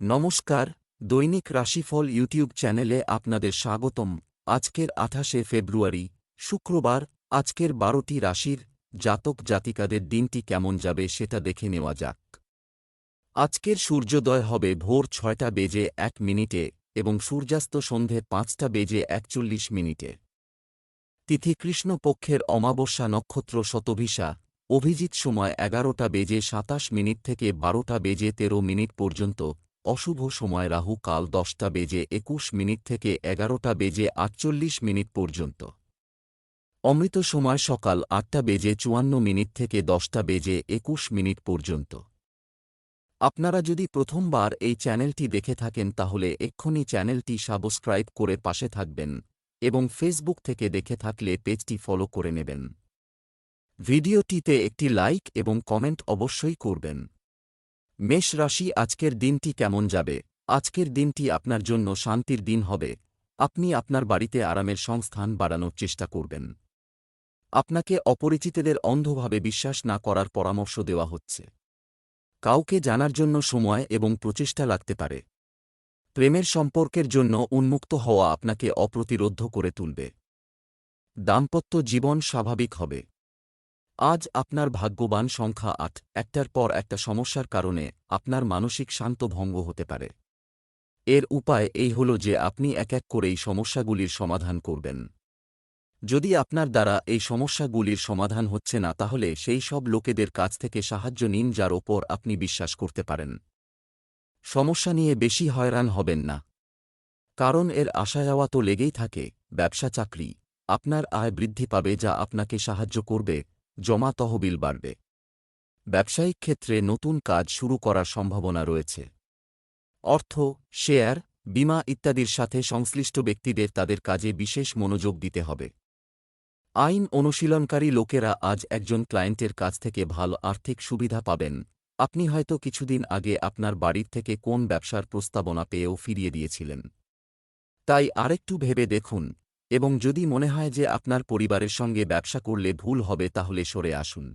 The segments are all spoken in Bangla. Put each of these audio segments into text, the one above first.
নমস্কার, দৈনিক রাশিফল ইউটিউব চ্যানেলে আপনাদের স্বাগতম। আজকের আঠাশে ফেব্রুয়ারি, শুক্রবার, আজকের বারোটি রাশির জাতক জাতিকাদের দিনটি কেমন যাবে সেটা দেখে নেওয়া যাক। আজকের সূর্যোদয় হবে ভোর ছয়টা বেজে এক মিনিটে এবং সূর্যাস্ত সন্ধে পাঁচটা বেজে একচল্লিশ মিনিটে। তিথি কৃষ্ণপক্ষের অমাবস্যা নক্ষত্র শতভিসা, অভিজিৎ সময় এগারোটা বেজে সাতাশ মিনিট থেকে বারোটা বেজে তেরো মিনিট পর্যন্ত অশুভ সময় রাহু কাল দশটা বেজে একুশ মিনিট থেকে এগারোটা বেজে আটচল্লিশ মিনিট পর্যন্ত। অমৃত সময় সকাল আটটা বেজে চুয়ান্ন মিনিট থেকে দশটা বেজে একুশ মিনিট পর্যন্ত। আপনারা যদি প্রথমবার এই চ্যানেলটি দেখে থাকেন তাহলে এক্ষুনি চ্যানেলটি সাবস্ক্রাইব করে পাশে থাকবেন এবং ফেসবুক থেকে দেখে থাকলে পেজটি ফলো করে নেবেন। ভিডিওটিতে একটি লাইক এবং কমেন্ট অবশ্যই করবেন। মেষ রাশি, আজকের দিনটি কেমন যাবে? আজকের দিনটি আপনার জন্য শান্তির দিন হবে। আপনি আপনার বাড়িতে আরামের সংস্থান বাড়ানোর চেষ্টা করবেন। আপনাকে অপরিচিতদের অন্ধভাবে বিশ্বাস না করার পরামর্শ দেওয়া হচ্ছে। কাউকে জানার জন্য সময় এবং প্রচেষ্টা লাগতে পারে। প্রেমের সম্পর্কের জন্য উন্মুক্ত হওয়া আপনাকে অপ্রতিরোধ করে তুলবে। দাম্পত্য জীবন স্বাভাবিক হবে। আজ আপনার ভাগ্যবান সংখ্যা আট, একটার পর একটা সমস্যার কারণে আপনার মানসিক শান্ত ভঙ্গ হতে পারে। এর উপায় এই হল যে আপনি এক এক করেই সমস্যাগুলির সমাধান করবেন। যদি আপনার দ্বারা এই সমস্যাগুলির সমাধান হচ্ছে না, তাহলে সেই সব লোকেদের কাছ থেকে সাহায্য নিন যার ওপর আপনি বিশ্বাস করতে পারেন। সমস্যা নিয়ে বেশি হয়রান হবেন না। কারণ এর আশা যাওয়া তো লেগেই থাকে, ব্যবসা চাকরি, আপনার আয় বৃদ্ধি পাবে যা আপনাকে সাহায্য করবে জমা তহবিল বাড়বে। ব্যবসায়িক ক্ষেত্রে নতুন কাজ শুরু করার সম্ভাবনা রয়েছে। অর্থ, শেয়ার, বিমা ইত্যাদির সাথে সংশ্লিষ্ট ব্যক্তিদের তাদের কাজে বিশেষ মনোযোগ দিতে হবে। আইন অনুশীলনকারী লোকেরা আজ একজন ক্লায়েন্টের কাছ থেকে ভালো আর্থিক সুবিধা পাবেন। আপনি হয়তো কিছুদিন আগে আপনার বাড়ির থেকে কোন ব্যবসার প্রস্তাবনা পেয়েও ফিরিয়ে দিয়েছিলেন। তাই আরেকটু ভেবে দেখুন। এবং যদি মনে হয় যে আপনার পরিবারের সঙ্গে ব্যবসা করলে ভুল হবে তাহলে সরে আসুন।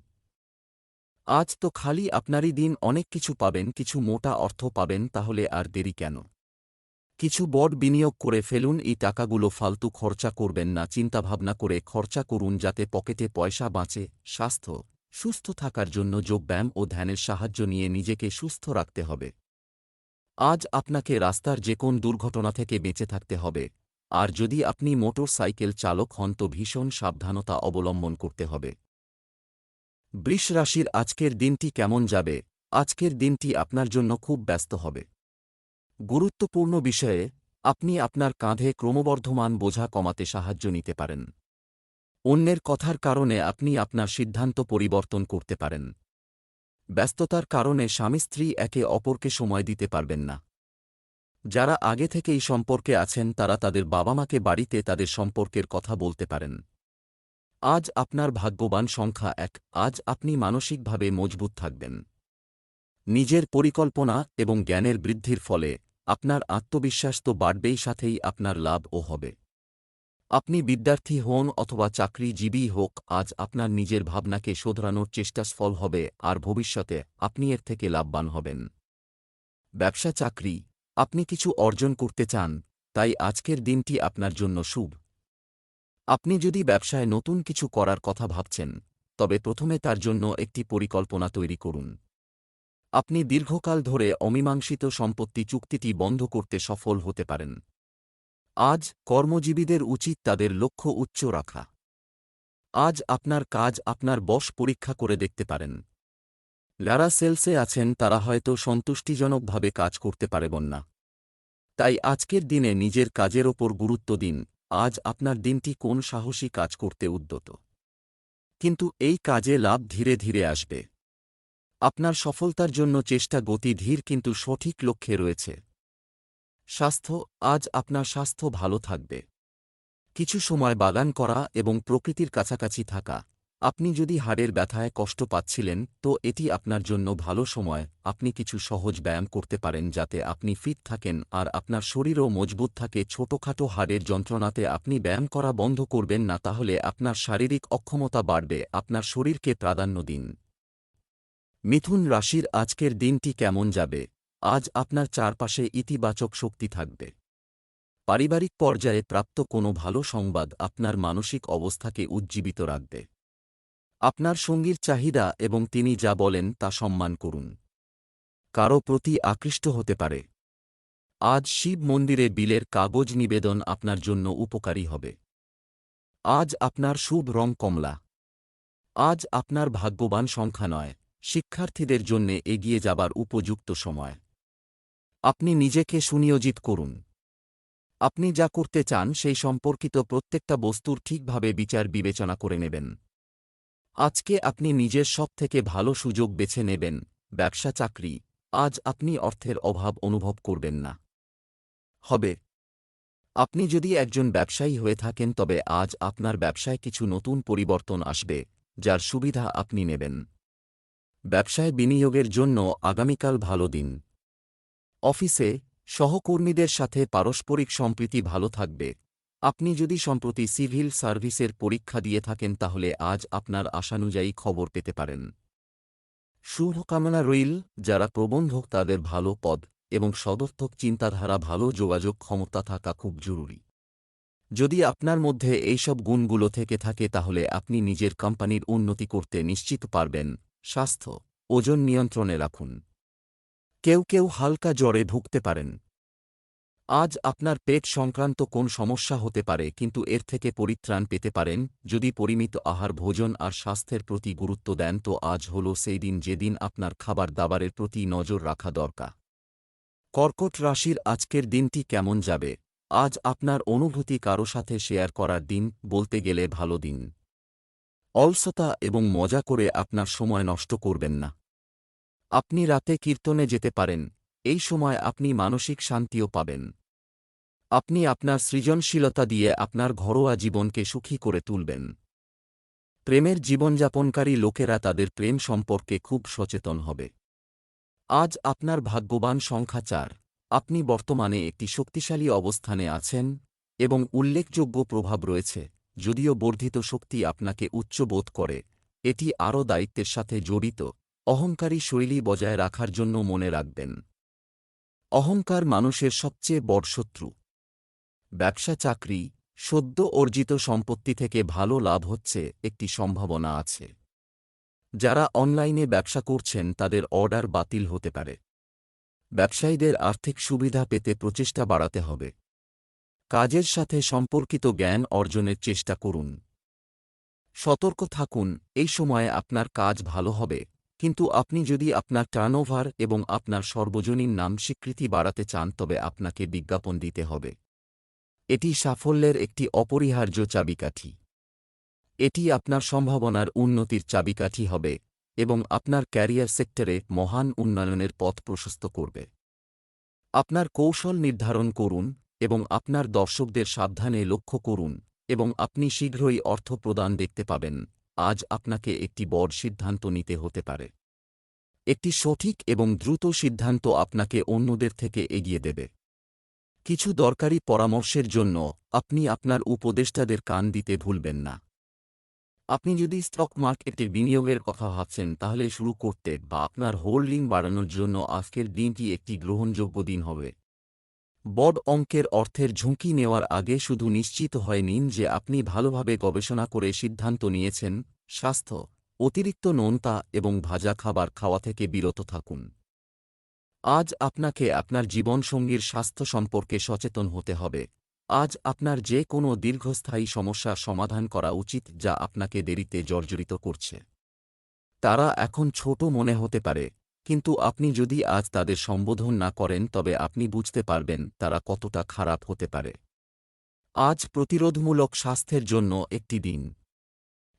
আজ তো খালি আপনারই দিন, অনেক কিছু পাবেন, কিছু মোটা অর্থ পাবেন, তাহলে আর দেরি কেন? কিছু বড় বিনিয়োগ করে ফেলুন, এই টাকাগুলো ফালতু খরচা করবেন না, চিন্তাভাবনা করে খরচা করুন যাতে পকেটে পয়সা বাঁচে, স্বাস্থ্য, সুস্থ থাকার জন্য যোগব্যায়াম ও ধ্যানের সাহায্য নিয়ে নিজেকে সুস্থ রাখতে হবে। আজ আপনাকে রাস্তার যে কোন দুর্ঘটনা থেকে বেঁচে থাকতে হবে। আর যদি আপনি মোটর সাইকেল চালক হন তো ভীষণ সাবধানতা অবলম্বন করতে হবে। বৃষ রাশির আজকের দিনটি কেমন যাবে? আজকের দিনটি আপনার জন্য খুব ব্যস্ত হবে। গুরুত্বপূর্ণ বিষয়ে, আপনি আপনার কাঁধে ক্রমবর্ধমান বোঝা কমাতে সাহায্য নিতে পারেন। অন্যের কথার কারণে আপনি আপনার সিদ্ধান্ত পরিবর্তন করতে পারেন। ব্যস্ততার কারণে স্বামী স্ত্রী একে অপরকে সময় দিতে পারবেন না। যারা আগে থেকেই সম্পর্কে আছেন তারা তাদের বাবা মাকে বাড়িতে তাদের সম্পর্কের কথা বলতে পারেন। আজ আপনার ভাগ্যবান সংখ্যা এক, আজ আপনি মানসিকভাবে মজবুত থাকবেন। নিজের পরিকল্পনা এবং জ্ঞানের বৃদ্ধির ফলে আপনার আত্মবিশ্বাস তো বাড়বেই, সাথেই আপনার লাভও হবে। আপনি বিদ্যার্থী হন অথবা চাকরিজীবী হোক, আজ আপনার নিজের ভাবনাকে শোধরানোর চেষ্টা সফল হবে, আর ভবিষ্যতে আপনি এর থেকে লাভবান হবেন। ব্যবসা চাকরি আপনি কিছু অর্জন করতে চান, তাই আজকের দিনটি আপনার জন্য শুভ। আপনি যদি ব্যবসায় নতুন কিছু করার কথা ভাবছেন, তবে প্রথমে তার জন্য একটি পরিকল্পনা তৈরি করুন। আপনি দীর্ঘকাল ধরে অমীমাংসিত সম্পত্তি চুক্তিটি বন্ধ করতে সফল হতে পারেন। আজ কর্মজীবীদের উচিত তাদের লক্ষ্য উচ্চ রাখা। আজ আপনার কাজ আপনার বশ পরীক্ষা করে দেখতে পারেন। যারা সেলসে আছেন, তারা হয়তো সন্তুষ্টিজনকভাবে কাজ করতে পারবেন না। তাই আজকের দিনে নিজের কাজের ওপর গুরুত্ব দিন। আজ আপনার দিনটি কোন সাহসী কাজ করতে উদ্যত? কিন্তু এই কাজে লাভ ধীরে ধীরে আসবে। আপনার সফলতার জন্য চেষ্টা গতি ধীর কিন্তু সঠিক লক্ষ্যে রয়েছে। স্বাস্থ্য, আজ আপনার স্বাস্থ্য ভালো থাকবে। কিছু সময় বাগান করা এবং প্রকৃতির কাছাকাছি থাকা। আপনি যদি হাড়ের ব্যথায় কষ্ট পাচ্ছিলেন, তো এটি আপনার জন্য ভালো সময়। আপনি কিছু সহজ ব্যায়াম করতে পারেন যাতে আপনি ফিট থাকেন আর আপনার শরীরও মজবুত থাকে। ছোটখাটো হাড়ের যন্ত্রণাতে আপনি ব্যায়াম করা বন্ধ করবেন না, তাহলে আপনার শারীরিক অক্ষমতা বাড়বে, আপনার শরীরকে প্রাধান্য দিন। মিথুন রাশির আজকের দিনটি কেমন যাবে? আজ আপনার চারপাশে ইতিবাচক শক্তি থাকবে। পারিবারিক পর্যায়ে প্রাপ্ত কোনো ভালো সংবাদ আপনার মানসিক অবস্থাকে উজ্জীবিত রাখবে। আপনার সঙ্গীর চাহিদা এবং তিনি যা বলেন তা সম্মান করুন। কারও প্রতি আকৃষ্ট হতে পারে। আজ শিব মন্দিরে বিলের কাগজ নিবেদন আপনার জন্য উপকারী হবে। আজ আপনার শুভ রং কমলা। আজ আপনার ভাগ্যবান সংখ্যা নয়, শিক্ষার্থীদের জন্যে এগিয়ে যাবার উপযুক্ত সময়। আপনি নিজেকে সুনিয়োজিত করুন। আপনি যা করতে চান সেই সম্পর্কিত প্রত্যেকটা বস্তুর ঠিকভাবে বিচার বিবেচনা করে নেবেন। আজকে আপনি নিজের সব থেকে ভালো সুযোগ বেছে নেবেন, ব্যবসা চাকরি। আজ আপনি অর্থের অভাব অনুভব করবেন না। হবে। আপনি যদি একজন ব্যবসায়ী হয়ে থাকেন, তবে আজ আপনার ব্যবসায় কিছু নতুন পরিবর্তন আসবে, যার সুবিধা আপনি নেবেন। ব্যবসায় বিনিয়োগের জন্য আগামীকাল ভালো দিন। অফিসে সহকর্মীদের সাথে পারস্পরিক সম্প্রীতি ভালো থাকবে। আপনি যদি সম্প্রতি সিভিল সার্ভিসের পরীক্ষা দিয়ে থাকেন তাহলে আজ আপনার আশানুযায়ী খবর পেতে পারেন। শুভকামনা রইল, যারা প্রবন্ধক তাদের ভালো পদ এবং সদর্থক চিন্তাধারা, ভালো যোগাযোগ ক্ষমতা থাকা খুব জরুরি। যদি আপনার মধ্যে এইসব গুণগুলো থেকে থাকে তাহলে আপনি নিজের কোম্পানির উন্নতি করতে নিশ্চিত পারবেন। স্বাস্থ্য, ওজন নিয়ন্ত্রণে রাখুন। কেউ কেউ হালকা জ্বরে ভুগতে পারেন। আজ আপনার পেট সংক্রান্ত কোন সমস্যা হতে পারে, কিন্তু এর থেকে পরিত্রাণ পেতে পারেন। যদি পরিমিত আহার, ভোজন আর স্বাস্থ্যের প্রতি গুরুত্ব দেন, তো আজ হল সেই দিন যেদিন আপনার খাবার দাবারের প্রতি নজর রাখা দরকার। কর্কট রাশির আজকের দিনটি কেমন যাবে? আজ আপনার অনুভূতি কারও সাথে শেয়ার করার দিন, বলতে গেলে ভালো দিন। অলসতা এবং মজা করে আপনার সময় নষ্ট করবেন না। আপনি রাতে কীর্তনে যেতে পারেন, এই সময় আপনি মানসিক শান্তিও পাবেন। আপনি আপনার সৃজনশীলতা দিয়ে আপনার ঘরোয়া জীবনকে সুখী করে তুলবেন। প্রেমের জীবনযাপনকারী লোকেরা তাদের প্রেম সম্পর্কে খুব সচেতন হবে। আজ আপনার ভাগ্যবান সংখ্যা চার। আপনি বর্তমানে একটি শক্তিশালী অবস্থানে আছেন এবং উল্লেখযোগ্য প্রভাব রয়েছে, যদিও বর্ধিত শক্তি আপনাকে উচ্চবোধ করে। এটি আরও দায়িত্বের সাথে জড়িত। অহংকারী শৈলী বজায় রাখার জন্য মনে রাখবেন। অহংকার মানুষের সবচেয়ে বড় শত্রু। ব্যবসা চাকরি, সদ্য অর্জিত সম্পত্তি থেকে ভালো লাভ হচ্ছে একটি সম্ভাবনা আছে। যারা অনলাইনে ব্যবসা করছেন তাদের অর্ডার বাতিল হতে পারে। ব্যবসায়ীদের আর্থিক সুবিধা পেতে প্রচেষ্টা বাড়াতে হবে। কাজের সাথে সম্পর্কিত জ্ঞান অর্জনের চেষ্টা করুন। সতর্ক থাকুন, এই সময়ে আপনার কাজ ভালো হবে, কিন্তু আপনি যদি আপনার টার্নওভার এবং আপনার সর্বজনীন নাম স্বীকৃতি বাড়াতে চান তবে আপনাকে বিজ্ঞাপন দিতে হবে। এটি সাফল্যের একটি অপরিহার্য চাবিকাঠি। এটি আপনার সম্ভাবনার উন্নতির চাবিকাঠি হবে এবং আপনার ক্যারিয়ার সেক্টরে মহান উন্নয়নের পথ প্রশস্ত করবে। আপনার কৌশল নির্ধারণ করুন এবং আপনার দর্শকদের সাবধানে লক্ষ্য করুন এবং আপনি শীঘ্রই অর্থ প্রদান দেখতে পাবেন। আজ আপনাকে একটি বড় সিদ্ধান্ত নিতে হতে পারে। একটি সঠিক এবং দ্রুত সিদ্ধান্ত আপনাকে অন্যদের থেকে এগিয়ে দেবে। কিছু দরকারি পরামর্শের জন্য আপনি আপনার উপদেষ্টাদের কান দিতে ভুলবেন না। আপনি যদি স্টক মার্কেটে বিনিয়োগের কথা ভাবছেন, তাহলে শুরু করতে বা আপনার হোল্ডিং বাড়ানোর জন্য আজকের দিনটি একটি গ্রহণযোগ্য দিন হবে। বড অঙ্কের অর্থের ঝুঁকি নেওয়ার আগে শুধু নিশ্চিত হয় নিন যে আপনি ভালোভাবে গবেষণা করে সিদ্ধান্ত নিয়েছেন, স্বাস্থ্য, অতিরিক্ত নোনতা এবং ভাজা খাবার খাওয়া থেকে বিরত থাকুন। আজ আপনাকে আপনার জীবনসঙ্গীর স্বাস্থ্য সম্পর্কে সচেতন হতে হবে। আজ আপনার যে কোনো দীর্ঘস্থায়ী সমস্যার সমাধান করা উচিত যা আপনাকে দেরিতে জর্জরিত করছে। তারা এখন ছোট মনে হতে পারে, কিন্তু আপনি যদি আজ তাদের সম্বোধন না করেন তবে আপনি বুঝতে পারবেন তারা কতটা খারাপ হতে পারে। আজ প্রতিরোধমূলক স্বাস্থ্যের জন্য একটি দিন।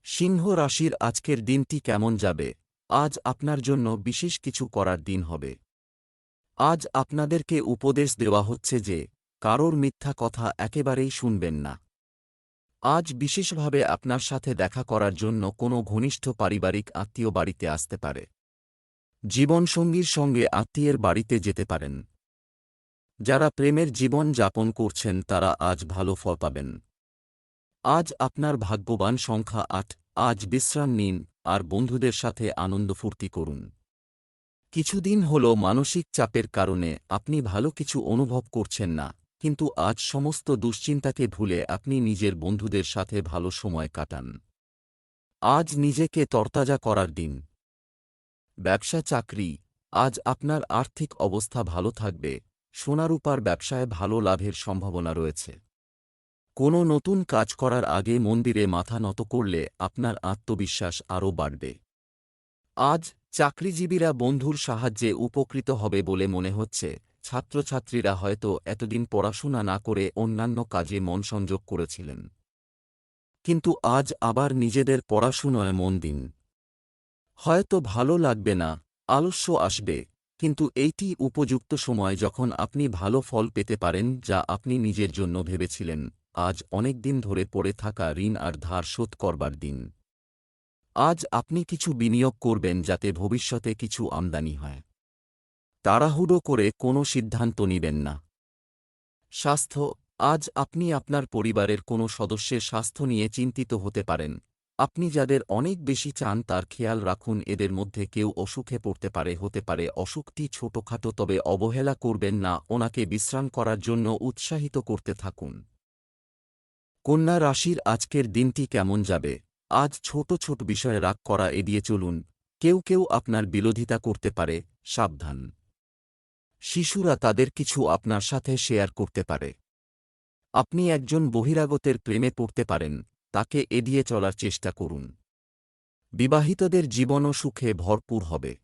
সিংহ রাশির আজকের দিনটি কেমন যাবে? আজ আপনার জন্য বিশেষ কিছু করার দিন হবে। আজ আপনাদেরকে উপদেশ দেওয়া হচ্ছে যে, কারোর মিথ্যা কথা একেবারেই শুনবেন না। আজ বিশেষভাবে আপনার সাথে দেখা করার জন্য কোনো ঘনিষ্ঠ পারিবারিক আত্মীয় বাড়িতে আসতে পারে। জীবনসঙ্গীর সঙ্গে আত্মীয়ের বাড়িতে যেতে পারেন। যারা প্রেমের জীবন যাপন করছেন, তারা আজ ভালো ফল পাবেন। আজ আপনার ভাগ্যবান সংখ্যা আট। আজ বিশ্রাম নিন আর বন্ধুদের সাথে আনন্দ ফুর্তি করুন। কিছুদিন হল মানসিক চাপের কারণে আপনি ভালো কিছু অনুভব করছেন না, কিন্তু আজ সমস্ত দুশ্চিন্তাকে ভুলে আপনি নিজের বন্ধুদের সাথে ভালো সময় কাটান। আজ নিজেকে তরতাজা করার দিন। ব্যবসা চাকরি। আজ আপনার আর্থিক অবস্থা ভালো থাকবে, সোনারূপার ব্যবসায় ভালো লাভের সম্ভাবনা রয়েছে। কোনো নতুন কাজ করার আগে মন্দিরে মাথা নত করলে আপনার আত্মবিশ্বাস আরও বাড়বে। আজ চাকরিজীবীরা বন্ধুর সাহায্যে উপকৃত হবে বলে মনে হচ্ছে। ছাত্রছাত্রীরা হয়তো এতদিন পড়াশোনা না করে অন্যান্য কাজে মন সংযোগ করেছিলেন। কিন্তু আজ আবার নিজেদের পড়াশুনোয় মন দিন। হয়তো ভালো লাগবে না, আলস্য আসবে, কিন্তু এইটি উপযুক্ত সময় যখন আপনি ভালো ফল পেতে পারেন যা আপনি নিজের জন্য ভেবেছিলেন। আজ অনেক দিন ধরে পড়ে থাকা ঋণ আর ধার শোধ করবার দিন। আজ আপনি কিছু বিনিয়োগ করবেন যাতে ভবিষ্যতে কিছু আমদানি হয়। তাড়াহুড়ো করে কোনো সিদ্ধান্ত নিবেন না। স্বাস্থ্য, আজ আপনি আপনার পরিবারের কোনো সদস্যের স্বাস্থ্য নিয়ে চিন্তিত হতে পারেন। আপনি যাদের অনেক বেশি চান তার খেয়াল রাখুন, এদের মধ্যে কেউ অসুখে পড়তে পারে, হতে পারে অসুখটি ছোটখাটো তবে অবহেলা করবেন না, ওনাকে বিশ্রাম করার জন্য উৎসাহিত করতে থাকুন। কন্যা রাশির আজকের দিনটি কেমন যাবে? আজ ছোট ছোট বিষয়ে রাগ করা এড়িয়ে চলুন, কেউ কেউ আপনার বিরোধিতা করতে পারে, সাবধান। শিশুরা তাদের কিছু আপনার সাথে শেয়ার করতে পারে। আপনি একজন বহিরাগতের প্রেমে পড়তে পারেন, তাকে এড়িয়ে চলার চেষ্টা করুন। বিবাহিতদের জীবনও সুখে ভরপুর হবে।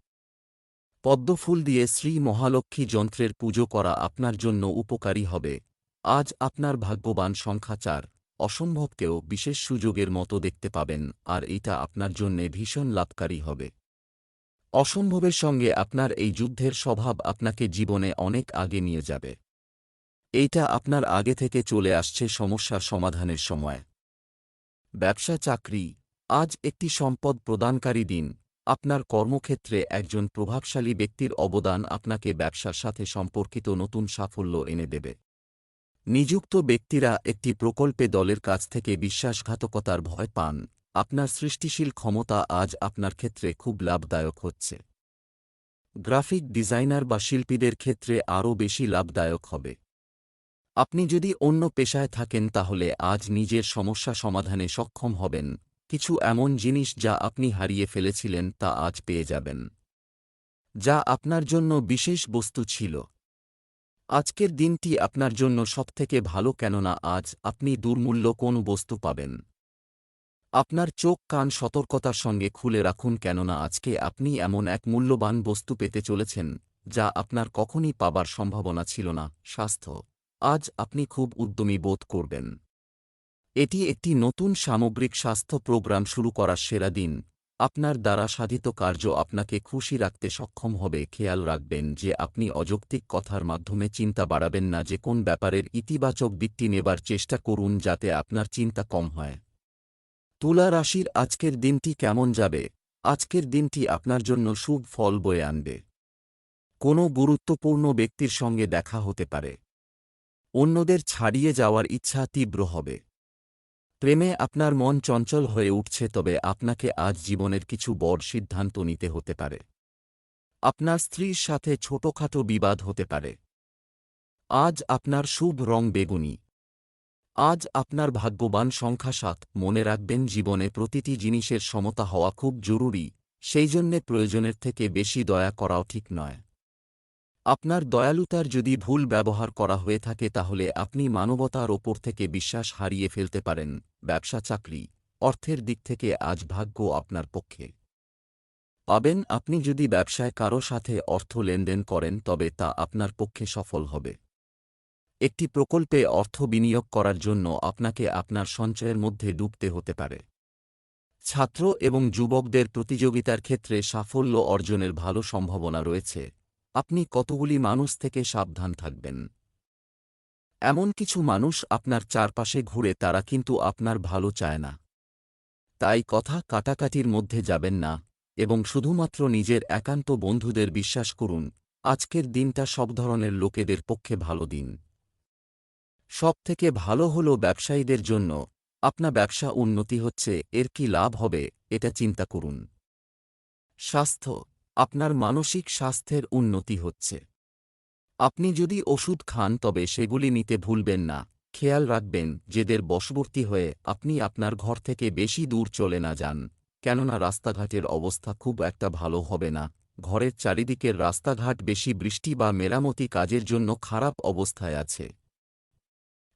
পদ্মফুল দিয়ে শ্রী মহালক্ষ্মী যন্ত্রের পুজো করা আপনার জন্য উপকারী হবে। আজ আপনার ভাগ্যবান সংখ্যা চার। অসম্ভবকেও বিশেষ সুযোগের মতো দেখতে পাবেন, আর এটা আপনার জন্যে ভীষণ লাভকারী হবে। অসম্ভবের সঙ্গে আপনার এই যুদ্ধের স্বভাব আপনাকে জীবনে অনেক আগে নিয়ে যাবে। এইটা আপনার আগে থেকে চলে আসছে সমস্যা সমাধানের সময়। ব্যবসা চাকরি, আজ একটি সম্পদ প্রদানকারী দিন, আপনার কর্মক্ষেত্রে একজন প্রভাবশালী ব্যক্তির অবদান আপনাকে ব্যবসার সাথে সম্পর্কিত নতুন সাফল্য এনে দেবে। নিযুক্ত ব্যক্তিরা একটি প্রকল্পে দলের কাছ থেকে বিশ্বাসঘাতকতার ভয় পান। আপনার সৃষ্টিশীল ক্ষমতা আজ আপনার ক্ষেত্রে খুব লাভদায়ক হচ্ছে। গ্রাফিক ডিজাইনার বা শিল্পীদের ক্ষেত্রে আরও বেশি লাভদায়ক হবে। আপনি যদি অন্য পেশায় থাকেন তাহলে আজ নিজের সমস্যা সমাধানে সক্ষম হবেন। কিছু এমন জিনিস যা আপনি হারিয়ে ফেলেছিলেন তা আজ পেয়ে যাবেন। যা আপনার জন্য বিশেষ বস্তু ছিল। আজকের দিনটি আপনার জন্য সবথেকে ভালো কেননা আজ আপনি দুর্মূল্য কোন বস্তু পাবেন। আপনার চোখ কান সতর্কতার সঙ্গে খুলে রাখুন কেননা আজকে আপনি এমন এক মূল্যবান বস্তু পেতে চলেছেন, যা আপনার কখনই পাবার সম্ভাবনা ছিল না, স্বাস্থ্য। আজ আপনি খুব উদ্যমী বোধ করবেন। এটি একটি নতুন সামগ্রিক স্বাস্থ্য প্রোগ্রাম শুরু করার সেরা দিন। আপনার দ্বারা সাধিত কার্য আপনাকে খুশি রাখতে সক্ষম হবে। খেয়াল রাখবেন যে আপনি অযৌক্তিক কথার মাধ্যমে চিন্তা বাড়াবেন না যে কোন ব্যাপারের ইতিবাচক দিকটি নেবার চেষ্টা করুন যাতে আপনার চিন্তা কম হয়। তুলা রাশির আজকের দিনটি কেমন যাবে? আজকের দিনটি আপনার জন্য শুভ ফল বয়ে আনবে। কোনো গুরুত্বপূর্ণ ব্যক্তির সঙ্গে দেখা হতে পারে। অন্যদের ছাড়িয়ে যাওয়ার ইচ্ছা তীব্র হবে। প্রেমে আপনার মন চঞ্চল হয়ে উঠছে তবে আপনাকে আজ জীবনের কিছু বড় সিদ্ধান্ত নিতে হতে পারে। আপনার স্ত্রীর সাথে ছোটখাটো বিবাদ হতে পারে। আজ আপনার শুভ রং বেগুনি। আজ আপনার ভাগ্যবান সংখ্যা সাত। মনে রাখবেন জীবনে প্রতিটি জিনিসের সমতা হওয়া খুব জরুরি, সেই জন্যে প্রয়োজনের থেকে বেশি দয়া করাও ঠিক নয়। আপনার দয়ালুতার যদি ভুল ব্যবহার করা হয়ে থাকে তাহলে আপনি মানবতার ওপর থেকে বিশ্বাস হারিয়ে ফেলতে পারেন, ব্যবসা চাকরি, অর্থের দিক থেকে আজ ভাগ্য আপনার পক্ষে। পাবেন আপনি যদি ব্যবসায় কারও সাথে অর্থ লেনদেন করেন তবে তা আপনার পক্ষে সফল হবে। একটি প্রকল্পে অর্থ বিনিয়োগ করার জন্য আপনাকে আপনার সঞ্চয়ের মধ্যে ডুবতে হতে পারে। ছাত্র এবং যুবকদের প্রতিযোগিতার ক্ষেত্রে সাফল্য অর্জনের ভালো সম্ভাবনা রয়েছে। আপনি কতগুলি মানুষ থেকে সাবধান থাকবেন? এমন কিছু মানুষ আপনার চারপাশে ঘুরে তারা কিন্তু আপনার ভালো চায় না। তাই কথা কাটাকাটির মধ্যে যাবেন না এবং শুধুমাত্র নিজের একান্ত বন্ধুদের বিশ্বাস করুন, আজকের দিনটা সব ধরনের লোকেদের পক্ষে ভালো দিন। সব থেকে ভালো হল ব্যবসায়ীদের জন্য, আপনা ব্যবসা উন্নতি হচ্ছে, এর কি লাভ হবে? এটা চিন্তা করুন। স্বাস্থ্য আপনার মানসিক স্বাস্থ্যের উন্নতি হচ্ছে। আপনি যদি ওষুধ খান তবে সেগুলি নিতে ভুলবেন না। খেয়াল রাখবেন, যেদের বশবর্তী হয়ে আপনি আপনার ঘর থেকে বেশি দূর চলে না যান। কেননা রাস্তাঘাটের অবস্থা খুব একটা ভালো হবে না। ঘরের চারিদিকের রাস্তাঘাট বেশি বৃষ্টি বা মেরামতি কাজের জন্য খারাপ অবস্থায় আছে।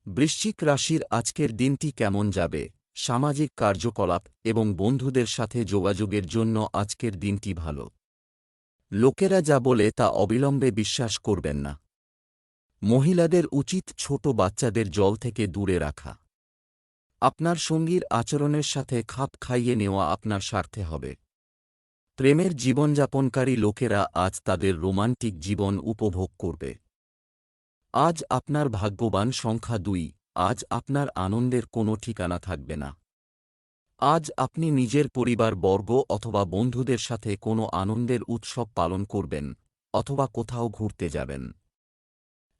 বৃশ্চিক রাশির আজকের দিনটি কেমন যাবে? সামাজিক কার্যকলাপ এবং বন্ধুদের সাথে যোগাযোগের জন্য আজকের দিনটি ভালো। লোকেরা যা বলে তা অবিলম্বে বিশ্বাস করবেন না। মহিলাদের উচিত ছোট বাচ্চাদের জল থেকে দূরে রাখা। আপনার সঙ্গীর আচরণের সাথে খাপ খাইয়ে নেওয়া আপনার স্বার্থে হবে। প্রেমের জীবনযাপনকারী লোকেরা আজ তাদের রোমান্টিক জীবন উপভোগ করবে। আজ আপনার ভাগ্যবান সংখ্যা দুই, আজ আপনার আনন্দের কোনো ঠিকানা থাকবে না। আজ আপনি নিজের পরিবার, বর্গ অথবা বন্ধুদের সাথে কোনো আনন্দের উৎসব পালন করবেন অথবা কোথাও ঘুরতে যাবেন।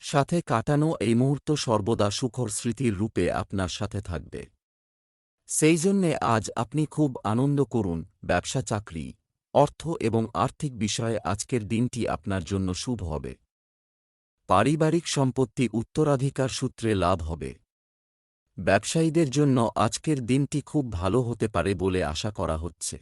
সাথে কাটানো এই মুহূর্ত সর্বদা সুখর স্মৃতির রূপে আপনার সাথে থাকবে। সেই জন্যে আজ আপনি খুব আনন্দ করুন, ব্যবসা, চাকরি, অর্থ এবং আর্থিক বিষয়ে আজকের দিনটি আপনার জন্য শুভ হবে। পারিবারিক সম্পত্তি উত্তরাধিকার সূত্রে লাভ হবে। ব্যবসায়ীদের জন্য আজকের দিনটি খুব ভালো হতে পারে বলে আশা করা হচ্ছে।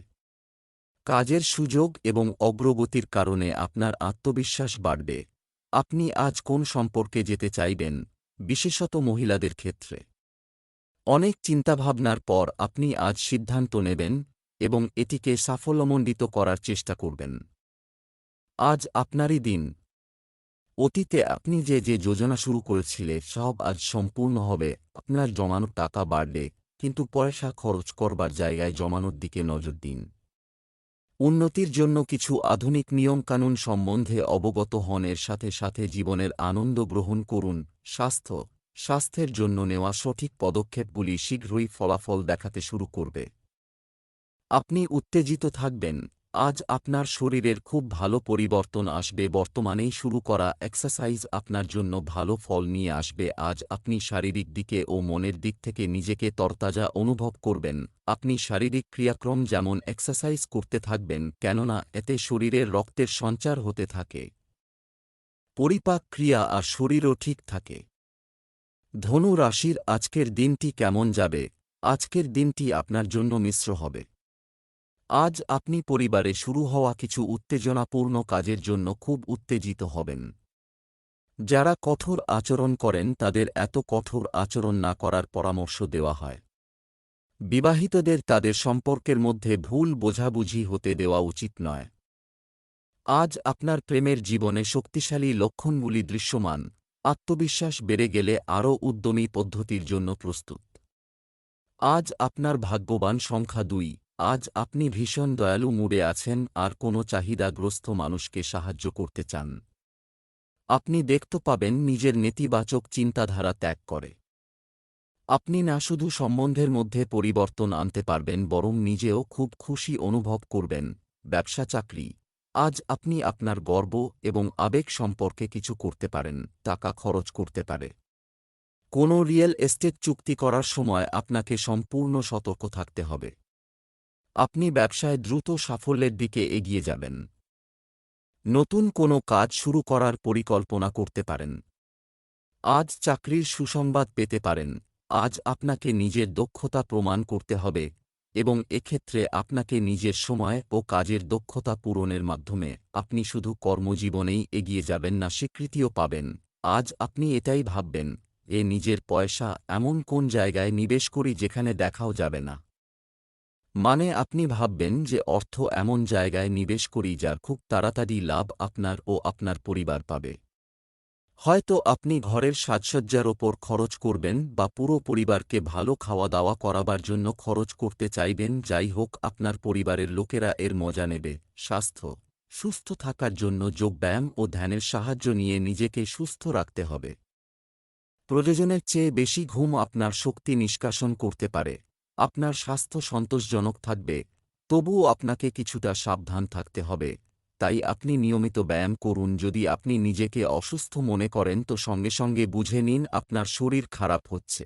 কাজের সুযোগ এবং অগ্রগতির কারণে আপনার আত্মবিশ্বাস বাড়বে। আপনি আজ কোন সম্পর্কে যেতে চাইবেন, বিশেষত মহিলাদের ক্ষেত্রে? অনেক চিন্তাভাবনার পর আপনি আজ সিদ্ধান্ত নেবেন এবং এটিকে সাফল্যমণ্ডিত করার চেষ্টা করবেন। আজ আপনারই দিন। অতীতে আপনি যে যে যোজনা শুরু করেছিলে, সব আজ সম্পূর্ণ হবে, আপনার জমানো টাকা বাড়বে, কিন্তু পয়সা খরচ করবার জায়গায় জমানোর দিকে নজর দিন। উন্নতির জন্য কিছু আধুনিক নিয়মকানুন সম্বন্ধে অবগত হন, এর সাথে সাথে জীবনের আনন্দ গ্রহণ করুন, স্বাস্থ্য, স্বাস্থ্যের জন্য নেওয়া সঠিক পদক্ষেপগুলি শীঘ্রই ফলাফল দেখাতে শুরু করবে। আপনি উত্তেজিত থাকবেন আজ আপনার শরীরের খুব ভালো পরিবর্তন আসবে, বর্তমানেই শুরু করা এক্সারসাইজ আপনার জন্য ভালো ফল নিয়ে আসবে। আজ আপনি শারীরিক দিকে ও মনের দিক থেকে নিজেকে তরতাজা অনুভব করবেন। আপনি শারীরিক ক্রিয়াক্রম যেমন এক্সারসাইজ করতে থাকবেন, কেননা এতে শরীরের রক্তের সঞ্চার হতে থাকে। পরিপাক ক্রিয়া আর শরীরও ঠিক থাকে। ধনু রাশির আজকের দিনটি কেমন যাবে? আজকের দিনটি আপনার জন্য মিশ্র হবে। আজ আপনি পরিবারে শুরু হওয়া কিছু উত্তেজনাপূর্ণ কাজের জন্য খুব উত্তেজিত হবেন। যারা কঠোর আচরণ করেন, তাদের এত কঠোর আচরণ না করার পরামর্শ দেওয়া হয়। বিবাহিতদের তাদের সম্পর্কের মধ্যে ভুল বোঝাবুঝি হতে দেওয়া উচিত নয়। আজ আপনার প্রেমের জীবনে শক্তিশালী লক্ষণগুলি দৃশ্যমান, আত্মবিশ্বাস বেড়ে গেলে আরও উদ্যমী পদ্ধতির জন্য প্রস্তুত। আজ আপনার ভাগ্যবান সংখ্যা দুই। আজ আপনি ভীষণ দয়ালু মুডে আছেন আর কোনো চাহিদাগ্রস্ত মানুষকে সাহায্য করতে চান। আপনি দেখতে পাবেন নিজের নেতিবাচক চিন্তাধারা ত্যাগ করে। আপনি না শুধু সম্বন্ধের মধ্যে পরিবর্তন আনতে পারবেন, বরং নিজেও খুব খুশি অনুভব করবেন, ব্যবসা চাকরি। আজ আপনি আপনার গর্ব এবং আবেগ সম্পর্কে কিছু করতে পারেন, টাকা খরচ করতে পারে। কোনো রিয়েল এস্টেট চুক্তি করার সময় আপনাকে সম্পূর্ণ সতর্ক থাকতে হবে। আপনি ব্যবসায় দ্রুত সাফল্যের দিকে এগিয়ে যাবেন। নতুন কোনো কাজ শুরু করার পরিকল্পনা করতে পারেন। আজ চাকরির সুসংবাদ পেতে পারেন। আজ আপনাকে নিজের দক্ষতা প্রমাণ করতে হবে এবং এক্ষেত্রে আপনাকে নিজের সময় ও কাজের দক্ষতা পূরণের মাধ্যমে আপনি শুধু কর্মজীবনেই এগিয়ে যাবেন না, স্বীকৃতিও পাবেন। আজ আপনি এটাই ভাববেন, এ নিজের পয়সা এমন কোন জায়গায় নিবেশ করি যেখানে দেখাও যাবে না। মানে আপনি ভাববেন যে অর্থ এমন জায়গায় নিবেশ করি যার খুব তাড়াতাড়ি লাভ আপনার ও আপনার পরিবার পাবে। হয়তো আপনি ঘরের সাজসজ্জার ওপর খরচ করবেন বা পুরো পরিবারকে ভালো খাওয়া দাওয়া করাবার জন্য খরচ করতে চাইবেন, যাই হোক আপনার পরিবারের লোকেরা এর মজা নেবে। স্বাস্থ্য। সুস্থ থাকার জন্য যোগব্যায়াম ও ধ্যানের সাহায্য নিয়ে নিজেকে সুস্থ রাখতে হবে। প্রয়োজনের চেয়ে বেশি ঘুম আপনার শক্তি নিষ্কাশন করতে পারে। আপনার স্বাস্থ্য সন্তোষজনক থাকবে, তবুও আপনাকে কিছুটা সাবধান থাকতে হবে। তাই আপনি নিয়মিত ব্যায়াম করুন, যদি আপনি নিজেকে অসুস্থ মনে করেন তো সঙ্গে সঙ্গে বুঝে নিন আপনার শরীর খারাপ হচ্ছে।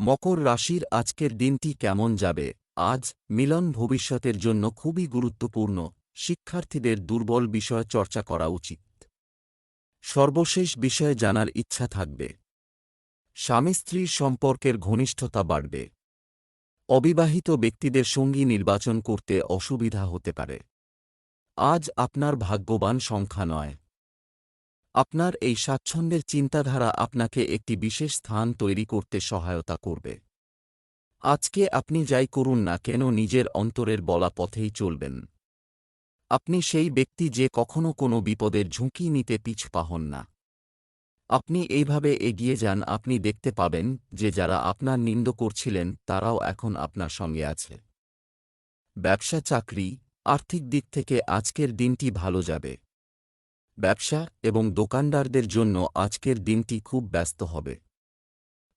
মকর রাশির আজকের দিনটি কেমন যাবে? আজ মিলন ভবিষ্যতের জন্য খুবই গুরুত্বপূর্ণ, শিক্ষার্থীদের দুর্বল বিষয় চর্চা করা উচিত। সর্বশেষ বিষয়ে জানার ইচ্ছা থাকবে। স্বামী স্ত্রীর সম্পর্কের ঘনিষ্ঠতা বাড়বে। অবিবাহিত ব্যক্তিদের সঙ্গী নির্বাচন করতে অসুবিধা হতে পারে। আজ আপনার ভাগ্যবান সংখ্যা নয়। আপনার এই স্বাচ্ছন্দ্যের চিন্তাধারা আপনাকে একটি বিশেষ স্থান তৈরি করতে সহায়তা করবে। আজকে আপনি যাই করুন না কেন নিজের অন্তরের বলা পথেই চলবেন। আপনি সেই ব্যক্তি যে কখনো কোনো বিপদের ঝুঁকি নিতে পিছপা হন না। আপনি এইভাবে এগিয়ে যান, আপনি দেখতে পাবেন যে যারা আপনার নিন্দ করছিলেন, তারাও এখন আপনার সঙ্গে আছে। ব্যবসা চাকরি, আর্থিক দিক থেকে আজকের দিনটি ভালো যাবে। ব্যবসা এবং দোকানদারদের জন্য আজকের দিনটি খুব ব্যস্ত হবে।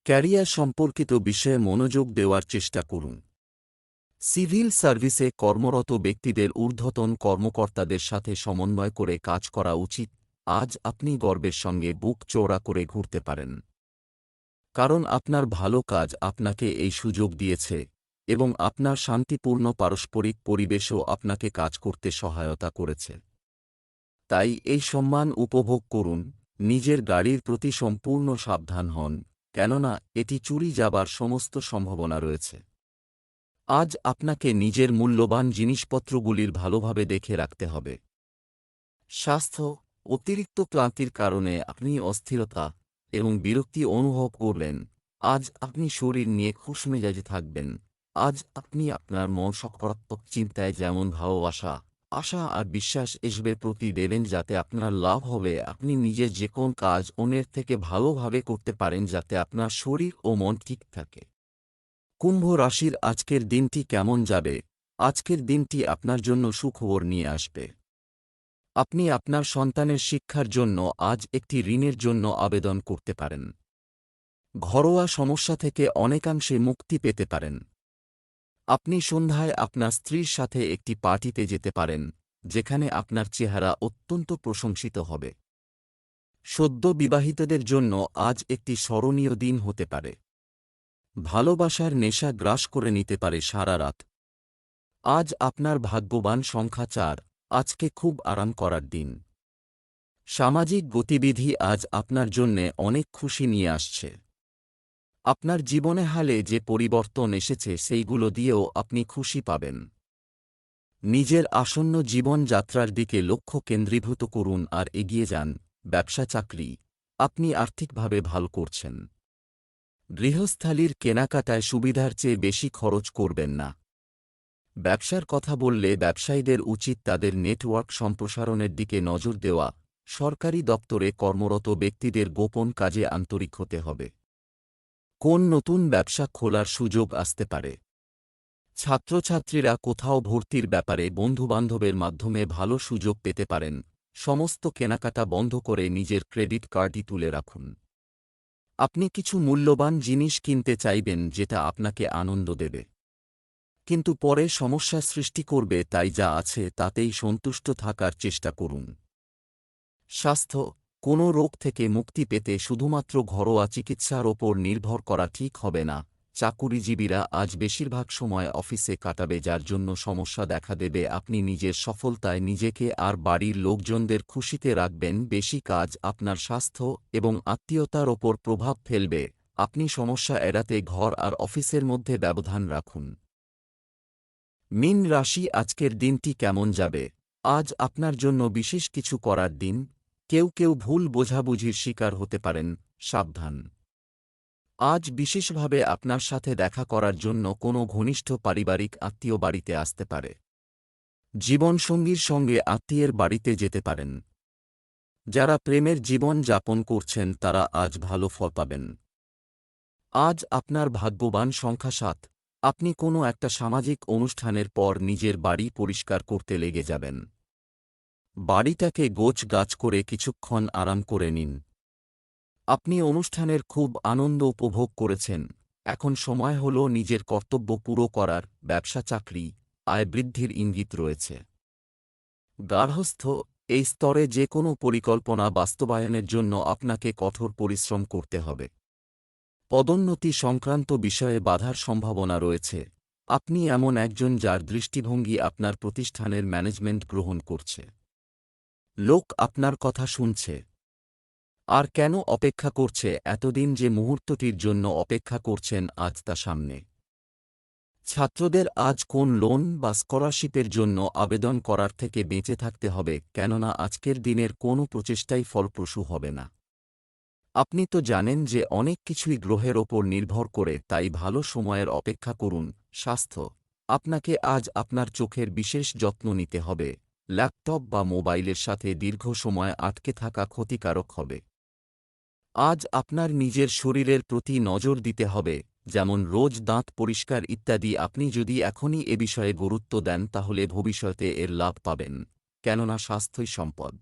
ক্যারিয়ার সম্পর্কিত বিষয়ে মনোযোগ দেওয়ার চেষ্টা করুন। সিভিল সার্ভিসে কর্মরত ব্যক্তিদের ঊর্ধ্বতন কর্মকর্তাদের সাথে সমন্বয় করে কাজ করা উচিত। আজ আপনি গর্বের সঙ্গে বুক চৌড়া করে ঘুরতে পারেন। কারণ আপনার ভালো কাজ আপনাকে এই সুযোগ দিয়েছে এবং আপনার শান্তিপূর্ণ পারস্পরিক পরিবেশও আপনাকে কাজ করতে সহায়তা করেছে। তাই এই সম্মান উপভোগ করুন, নিজের গাড়ির প্রতি সম্পূর্ণ সাবধান হন, কেননা এটি চুরি যাবার সমস্ত সম্ভাবনা রয়েছে। আজ আপনাকে নিজের মূল্যবান জিনিসপত্রগুলির ভালোভাবে দেখে রাখতে হবে। স্বাস্থ্য অতিরিক্ত ক্লান্তির কারণে আপনি অস্থিরতা এবং বিরক্তি অনুভব করলেন। আজ আপনি শরীর নিয়ে খুশমেজাজে থাকবেন। আজ আপনি আপনার মন সকারাত্মক চিন্তায় যেমন ভালোবাসা, আশা আর বিশ্বাস এসবের প্রতি দেবেন যাতে আপনার লাভ হবে। আপনি নিজের যে কোন কাজ অন্যের থেকে ভালোভাবে করতে পারেন যাতে আপনার শরীর ও মন ঠিক থাকে। কুম্ভ রাশির আজকের দিনটি কেমন যাবে? আজকের দিনটি আপনার জন্য সুখবর নিয়ে আসবে। আপনি আপনার সন্তানের শিক্ষার জন্য আজ একটি ঋণের জন্য আবেদন করতে পারেন। ঘরোয়া সমস্যা থেকে অনেকাংশে মুক্তি পেতে পারেন। আপনি সন্ধ্যায় আপনার স্ত্রীর সাথে একটি পার্টিতে যেতে পারেন, যেখানে আপনার চেহারা অত্যন্ত প্রশংসিত হবে। সদ্য বিবাহিতদের জন্য আজ একটি স্মরণীয় দিন হতে পারে। ভালোবাসার নেশা গ্রাস করে নিতে পারে সারা রাত। আজ আপনার ভাগ্যবান সংখ্যা চার। আজকে খুব আরাম করার দিন। সামাজিক গতিবিধি আজ আপনার জন্যে অনেক খুশি নিয়ে আসছে। আপনার জীবনে হালে যে পরিবর্তন এসেছে সেইগুলো দিয়েও আপনি খুশি পাবেন। নিজের আসন্ন জীবনযাত্রার দিকে লক্ষ্য কেন্দ্রীভূত করুন আর এগিয়ে যান, ব্যবসা চাকরি, আপনি আর্থিকভাবে ভালো করছেন। গৃহস্থালির কেনাকাটায় সুবিধার চেয়ে বেশি খরচ করবেন না। ব্যবসার কথা বললে ব্যবসায়ীদের উচিত তাদের নেটওয়ার্ক সম্প্রসারণের দিকে নজর দেওয়া, সরকারি দপ্তরে কর্মরত ব্যক্তিদের গোপন কাজে আন্তরিক হতে হবে। কোন নতুন ব্যবসা খোলার সুযোগ আসতে পারে? ছাত্রছাত্রীরা কোথাও ভর্তির ব্যাপারে বন্ধুবান্ধবের মাধ্যমে ভালো সুযোগ পেতে পারেন, সমস্ত কেনাকাটা বন্ধ করে নিজের ক্রেডিট কার্ডই তুলে রাখুন। আপনি কিছু মূল্যবান জিনিস কিনতে চাইবেন যেটা আপনাকে আনন্দ দেবে। কিন্তু পরে সমস্যা সৃষ্টি করবে তাই যা আছে তাতেই সন্তুষ্ট থাকার চেষ্টা করুন। স্বাস্থ্য, কোনো রোগ থেকে মুক্তি পেতে শুধুমাত্র ঘরোয়া চিকিৎসার ওপর নির্ভর করা ঠিক হবে না। চাকুরিজীবীরা আজ বেশিরভাগ সময় অফিসে কাটাবে যার জন্য সমস্যা দেখা দেবে। আপনি নিজের সফলতায় নিজেকে আর বাড়ির লোকজনদের খুশিতে রাখবেন। বেশি কাজ আপনার স্বাস্থ্য এবং আত্মীয়তার ওপর প্রভাব ফেলবে। আপনি সমস্যা এড়াতে ঘর আর অফিসের মধ্যে ব্যবধান রাখুন। মিন রাশি আজকের দিনটি কেমন যাবে? আজ আপনার জন্য বিশেষ কিছু করার দিন। কেউ কেউ ভুল বোঝাবুঝির শিকার হতে পারেন। সাবধান। আজ বিশেষভাবে আপনার সাথে দেখা করার জন্য কোনো ঘনিষ্ঠ পারিবারিক আত্মীয় বাড়িতে আসতে পারে। জীবনসঙ্গীর সঙ্গে আত্মীয়ের বাড়িতে যেতে পারেন। যারা প্রেমের জীবন যাপন করছেন তারা আজ ভালো ফল পাবেন। আজ আপনার ভাগ্যবান সংখ্যা সাত। আপনি কোনো একটা সামাজিক অনুষ্ঠানের পর নিজের বাড়ি পরিষ্কার করতে লেগে যাবেন। বাড়িটাকে গোছ গাছ করে কিছুক্ষণ আরাম করে নিন। আপনি অনুষ্ঠানের খুব আনন্দ উপভোগ করেছেন। এখন সময় হল নিজের কর্তব্য পুরো করার, ব্যবসা, চাকরি, আয় বৃদ্ধির ইঙ্গিত রয়েছে। গার্হস্থ, এই স্তরে যে কোনো পরিকল্পনা বাস্তবায়নের জন্য আপনাকে কঠোর পরিশ্রম করতে হবে। পদোন্নতি সংক্রান্ত বিষয়ে বাধার সম্ভাবনা রয়েছে। আপনি এমন একজন যার দৃষ্টিভঙ্গি আপনার প্রতিষ্ঠানের ম্যানেজমেন্ট গ্রহণ করছে। লোক আপনার কথা শুনছে। আর কেন অপেক্ষা করছে এতদিন যে মুহূর্তটির জন্য অপেক্ষা করছেন আজ তা সামনে। ছাত্রদের আজ কোন লোন বা স্কলারশিপের জন্য আবেদন করার থেকে বেঁচে থাকতে হবে, কেননা আজকের দিনের কোনো প্রচেষ্টাই ফলপ্রসূ হবে না। আপনি তো জানেন যে অনেক কিছুই গ্রহের ওপর নির্ভর করে, তাই ভালো সময়ের অপেক্ষা করুন, স্বাস্থ্য। আপনাকে আজ আপনার চোখের বিশেষ যত্ন নিতে হবে। ল্যাপটপ বা মোবাইলের সাথে দীর্ঘ সময় আটকে থাকা ক্ষতিকারক হবে। আজ আপনার নিজের শরীরের প্রতি নজর দিতে হবে, যেমন রোজ দাঁত পরিষ্কার ইত্যাদি। আপনি যদি এখনই এ বিষয়ে গুরুত্ব দেন, তাহলে ভবিষ্যতে এর লাভ পাবেন, কেননা স্বাস্থ্যই সম্পদ।